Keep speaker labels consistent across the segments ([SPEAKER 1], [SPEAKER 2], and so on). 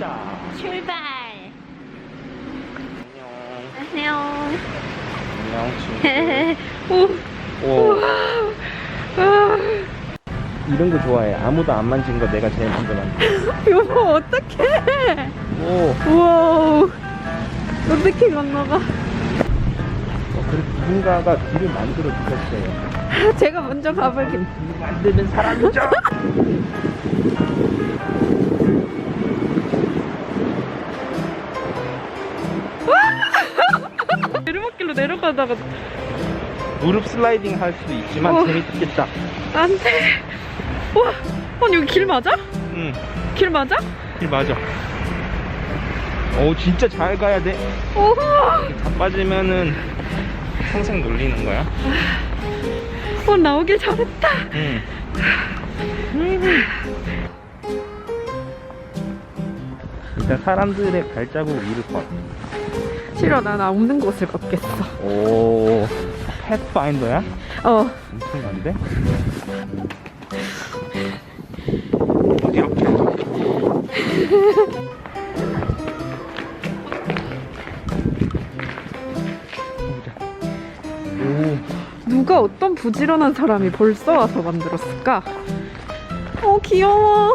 [SPEAKER 1] 갑시다.
[SPEAKER 2] 출발.
[SPEAKER 1] 안녕.
[SPEAKER 2] 안녕.
[SPEAKER 1] 안녕.
[SPEAKER 2] 오.
[SPEAKER 1] 오,
[SPEAKER 2] 아,
[SPEAKER 1] 이런 거 좋아해. 아무도 안 만진 거 내가 제일 먼저 만져.
[SPEAKER 2] 여보 어떡해?
[SPEAKER 1] 오,
[SPEAKER 2] 우와. 어떻게 건너가?
[SPEAKER 1] 어, 그래 누군가가 길을 만들어 주셨어요.
[SPEAKER 2] 제가 먼저 가볼게.
[SPEAKER 1] 길 만드는 사람이죠.
[SPEAKER 2] 내려가다가
[SPEAKER 1] 무릎 슬라이딩 할 수도 있지만
[SPEAKER 2] 어.
[SPEAKER 1] 재밌겠다.
[SPEAKER 2] 안 돼. 와, 아니 여기 길 맞아?
[SPEAKER 1] 응,
[SPEAKER 2] 길 맞아?
[SPEAKER 1] 길 맞아. 오, 진짜 잘 가야 돼.
[SPEAKER 2] 오.
[SPEAKER 1] 다 빠지면은 평생 놀리는 거야.
[SPEAKER 2] 어 나오길 잘했다.
[SPEAKER 1] 응. 일단 사람들의 발자국 위를 걷.
[SPEAKER 2] 싫어, 난 없는 곳을 걷겠어.
[SPEAKER 1] 오, 패스파인더야?
[SPEAKER 2] 어.
[SPEAKER 1] 엄청난데? 오,
[SPEAKER 2] 누가 어떤 부지런한 사람이 벌써 와서 만들었을까? 어 귀여워.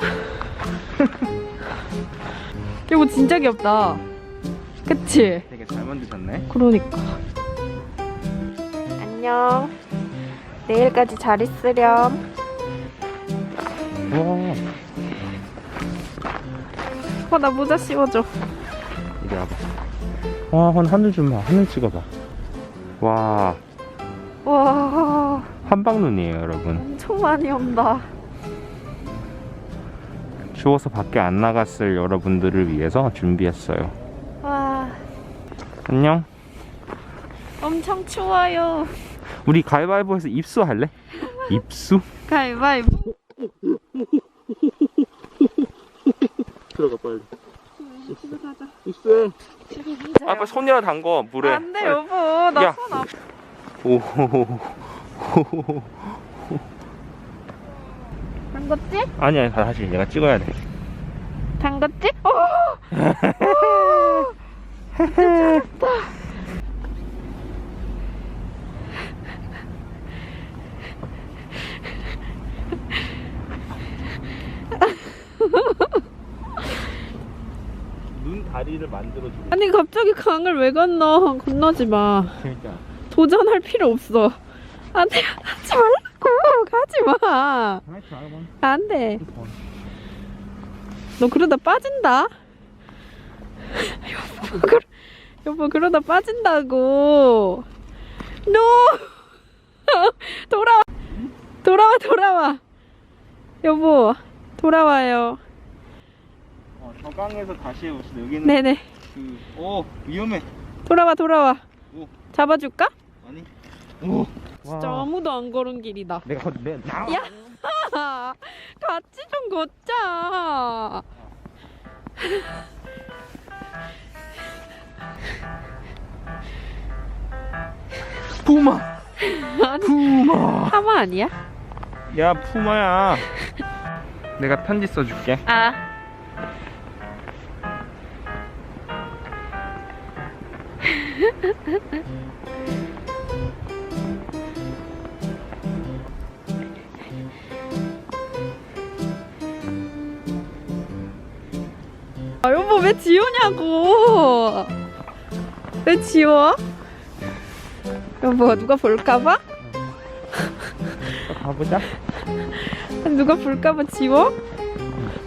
[SPEAKER 2] 이거 진짜 귀엽다. 그치?
[SPEAKER 1] 잘 만드셨네.
[SPEAKER 2] 그러니까. 안녕. 내일까지 잘 있으렴.
[SPEAKER 1] 와,
[SPEAKER 2] 어, 나 모자 씌워줘.
[SPEAKER 1] 이리 와봐. 와, 한 하늘 좀 봐. 하늘 찍어봐. 와,
[SPEAKER 2] 와,
[SPEAKER 1] 한방눈이에요, 여러분.
[SPEAKER 2] 엄청 많이 온다.
[SPEAKER 1] 추워서 밖에 안 나갔을 여러분들을 위해서 준비했어요.
[SPEAKER 2] 와,
[SPEAKER 1] 안녕.
[SPEAKER 2] 엄청 추워요.
[SPEAKER 1] 우리 가위바위보해서 입수할래? 입수?
[SPEAKER 2] 가위바위보.
[SPEAKER 1] 들어가 빨리.
[SPEAKER 2] 집에 가자.
[SPEAKER 1] 입수해.
[SPEAKER 2] 집에 가자.
[SPEAKER 1] 아빠 손이나 담궈 물에.
[SPEAKER 2] 안 돼, 여보. 나
[SPEAKER 1] 야.
[SPEAKER 2] 손 아파.
[SPEAKER 1] 오호호호.
[SPEAKER 2] 담궜지?
[SPEAKER 1] 아니야, 다시 내가 찍어야 돼.
[SPEAKER 2] 담궜지? 진짜 잘했다.
[SPEAKER 1] 눈 다리를 만들어 주고.
[SPEAKER 2] 아니 갑자기 강을 왜 건너? 건너지 마.
[SPEAKER 1] 그러니까.
[SPEAKER 2] 도전할 필요 없어. 안 돼 하지 말라고 가지 마. 안돼. 너 그러다 빠진다. 여보, 그러, 여보 그러다 빠진다고. 너 돌아와 돌아와 돌아와. 여보 돌아와요.
[SPEAKER 1] 어, 저 강에서 다시 해봅시다. 여기는
[SPEAKER 2] 네네
[SPEAKER 1] 그, 오, 위험해.
[SPEAKER 2] 돌아와 돌아와.
[SPEAKER 1] 오.
[SPEAKER 2] 잡아줄까?
[SPEAKER 1] 아니. 오.
[SPEAKER 2] 진짜 아무도 안 걸은 길이다.
[SPEAKER 1] 내가 걷, 내, 나.
[SPEAKER 2] 야 같이 좀 걷자.
[SPEAKER 1] 푸마.
[SPEAKER 2] 아니
[SPEAKER 1] 푸마.
[SPEAKER 2] 하마 아니야?
[SPEAKER 1] 야, 푸마야. 내가 편지 써줄게.
[SPEAKER 2] 아. 아, 여보 왜 지우냐고? 왜 지워? 여보 누가 볼까봐?
[SPEAKER 1] 가보자.
[SPEAKER 2] 누가 볼까봐 지워?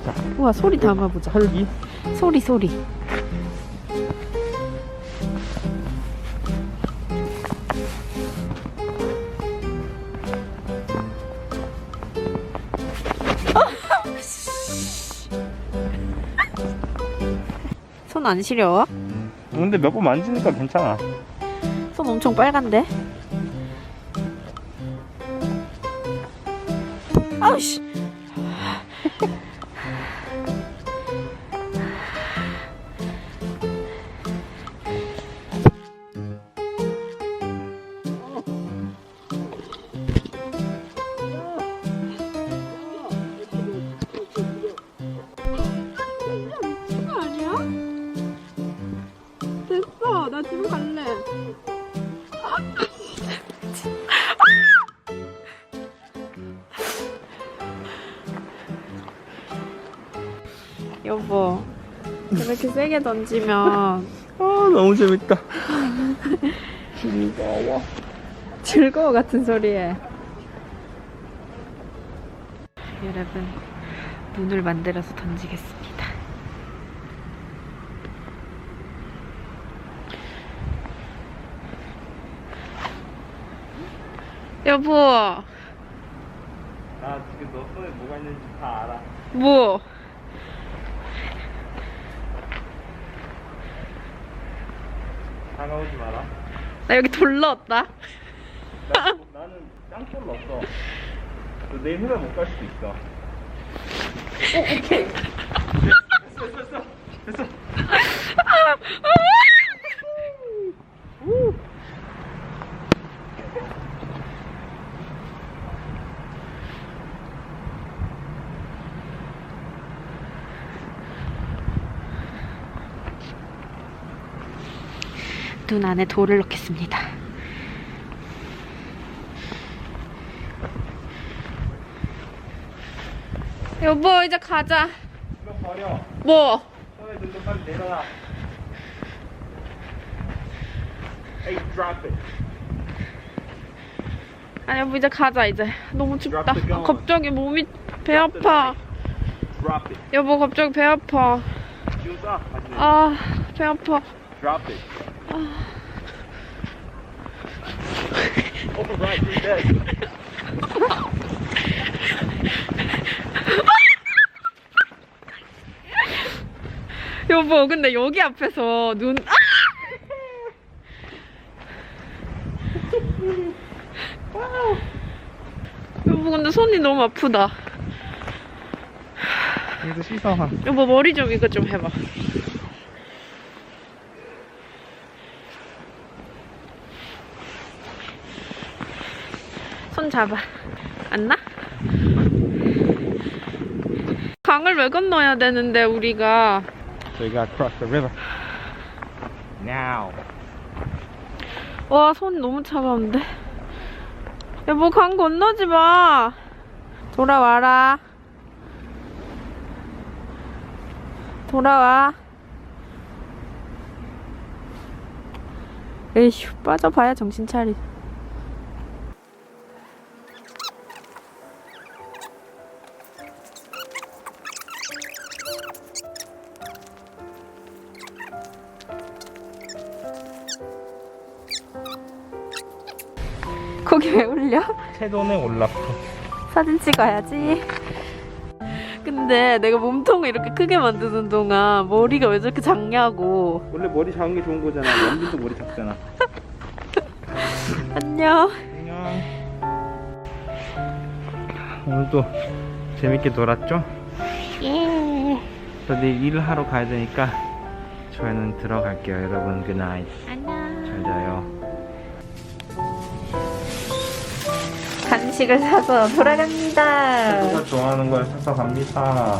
[SPEAKER 1] 자,
[SPEAKER 2] 우와 소리 담아보자.
[SPEAKER 1] 털기.
[SPEAKER 2] 소리 소리. 손 안 시려워?
[SPEAKER 1] 근데 몇 번 만지니까 괜찮아.
[SPEAKER 2] 손 엄청 빨간데? 아 여보 이렇게 세게 던지면
[SPEAKER 1] 아 너무 재밌다. 즐거워.
[SPEAKER 2] 즐거워 같은 소리에 여러분 문을 만들어서 던지겠습니다 여보
[SPEAKER 1] 나 지금 너 손에 뭐가 있는지 다 알아.
[SPEAKER 2] 뭐
[SPEAKER 1] 다가오지 마라.
[SPEAKER 2] 나 여기 돌 넣었다
[SPEAKER 1] 나, 나는 땅볼 넣었어. 너내 회사 못갈 수도 있어.
[SPEAKER 2] 오케이
[SPEAKER 1] 됐어 됐어 됐어.
[SPEAKER 2] 눈 안에 돌을 넣겠습니다. 여보 이제 가자.
[SPEAKER 1] 버려.
[SPEAKER 2] 뭐?
[SPEAKER 1] 손에 들고 빨리 내려놔. Hey, drop it.
[SPEAKER 2] 아니 여보 이제 가자 이제. 너무 춥다.
[SPEAKER 1] Drop the gun.
[SPEAKER 2] 아, 갑자기 몸이 배 아파.
[SPEAKER 1] Drop it.
[SPEAKER 2] 여보 갑자기 배 아파.
[SPEAKER 1] Shoes off. I said,
[SPEAKER 2] 아배 아파.
[SPEAKER 1] Drop it. Dead.
[SPEAKER 2] 여보 근데 여기 앞에서 눈. 아! 여보 근데 손이 너무 아프다. 여보 머리 좀 이거 좀 해봐. 손 잡아. 안 나? 강을 왜 건너야 되는데 우리가
[SPEAKER 1] So you gotta cross the river. Now.
[SPEAKER 2] 와 손 너무 차가운데 여보 강 건너지 마 돌아와라 돌아와 에휴 빠져봐야 정신 차리 거기 왜 울려?
[SPEAKER 1] 태돈의 올라프.
[SPEAKER 2] 사진 찍어야지. 근데 내가 몸통을 이렇게 크게 만드는 동안 머리가 왜 저렇게 작냐고.
[SPEAKER 1] 원래 머리 작은 게 좋은 거잖아. 연빈도 머리 작잖아.
[SPEAKER 2] 안녕.
[SPEAKER 1] 안녕. 오늘도 재밌게 놀았죠?
[SPEAKER 2] 예.
[SPEAKER 1] 저 내일 일을 하러 가야 되니까 저희는 들어갈게요. 여러분 굿나잇.
[SPEAKER 2] 안녕.
[SPEAKER 1] 잘 자요.
[SPEAKER 2] 간식을 사서 돌아갑니다.
[SPEAKER 1] 제가 좋아하는 걸 사서 갑니다.